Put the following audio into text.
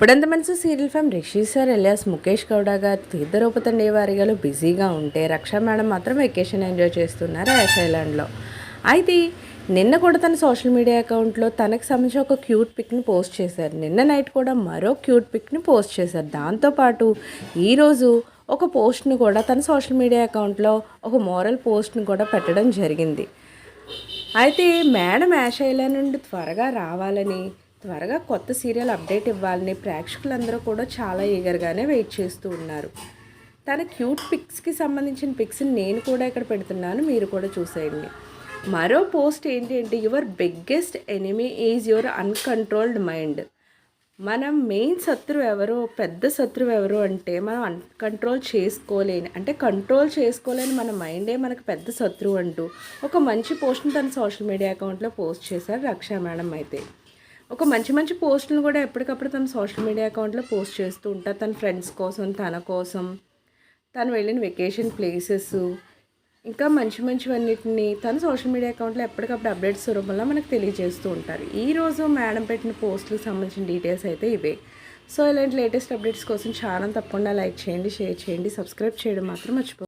ఇప్పుడంత మనసు serial fame Rishi sir alias Mukesh Gowda గారు తీర్థరూపతండి వారిగాలు బిజీగా ఉంటే రక్ష మేడం మాత్రం వెకేషన్ ఎంజాయ్ చేస్తున్నారు యాష్ ఐలాండ్లో. అయితే నిన్న కూడా తన సోషల్ మీడియా అకౌంట్లో తనకు సంబంధించి ఒక క్యూట్ పిక్ని పోస్ట్ చేశారు. నిన్న నైట్ కూడా మరో క్యూట్ పిక్ని పోస్ట్ చేశారు. దాంతోపాటు ఈరోజు ఒక పోస్ట్ను కూడా తన సోషల్ మీడియా అకౌంట్లో ఒక మోరల్ పోస్ట్ని కూడా పెట్టడం జరిగింది. అయితే మేడం యాషైల నుండి త్వరగా రావాలని త్వరగా కొత్త సీరియల్ అప్డేట్ ఇవ్వాలని ప్రేక్షకులందరూ కూడా చాలా ఈగర్గానే వెయిట్ చేస్తూ ఉన్నారు. తన క్యూట్ పిక్స్కి సంబంధించిన పిక్స్ని నేను కూడా ఇక్కడ పెడుతున్నాను మీరు కూడా చూసేయండి. మరో పోస్ట్ ఏంటి అంటే your biggest enemy is your uncontrolled mind. మనం మెయిన్ శత్రువు ఎవరు పెద్ద శత్రువు ఎవరు అంటే మనం అన్ కంట్రోల్ చేసుకోలేని అంటే కంట్రోల్ చేసుకోలేని మన మైండే మనకు పెద్ద శత్రువు అంటూ ఒక మంచి పోస్ట్ని తన సోషల్ మీడియా అకౌంట్లో పోస్ట్ చేశారు రక్షా మేడం అయితే. ఒక మంచి మంచి పోస్టులను కూడా ఎప్పటికప్పుడు తన సోషల్ మీడియా అకౌంట్లో పోస్ట్ చేస్తూ ఉంటారు. తన ఫ్రెండ్స్ కోసం తన కోసం. తను వెళ్ళిన వెకేషన్ ప్లేసెస్ ఇంకా మంచి మంచివన్నిటిని తన సోషల్ మీడియా అకౌంట్లో ఎప్పటికప్పుడు అప్డేట్స్ రూపంలో మనకు తెలియజేస్తూ ఉంటారు. ఈరోజు మేడం పెట్టిన పోస్టులకు సంబంధించిన డీటెయిల్స్ అయితే ఇవే. సో ఇలాంటి లేటెస్ట్ అప్డేట్స్ కోసం ఛానల్ తప్పకుండా లైక్ చేయండి షేర్ చేయండి సబ్స్క్రైబ్ చేయడం మాత్రం మర్చిపో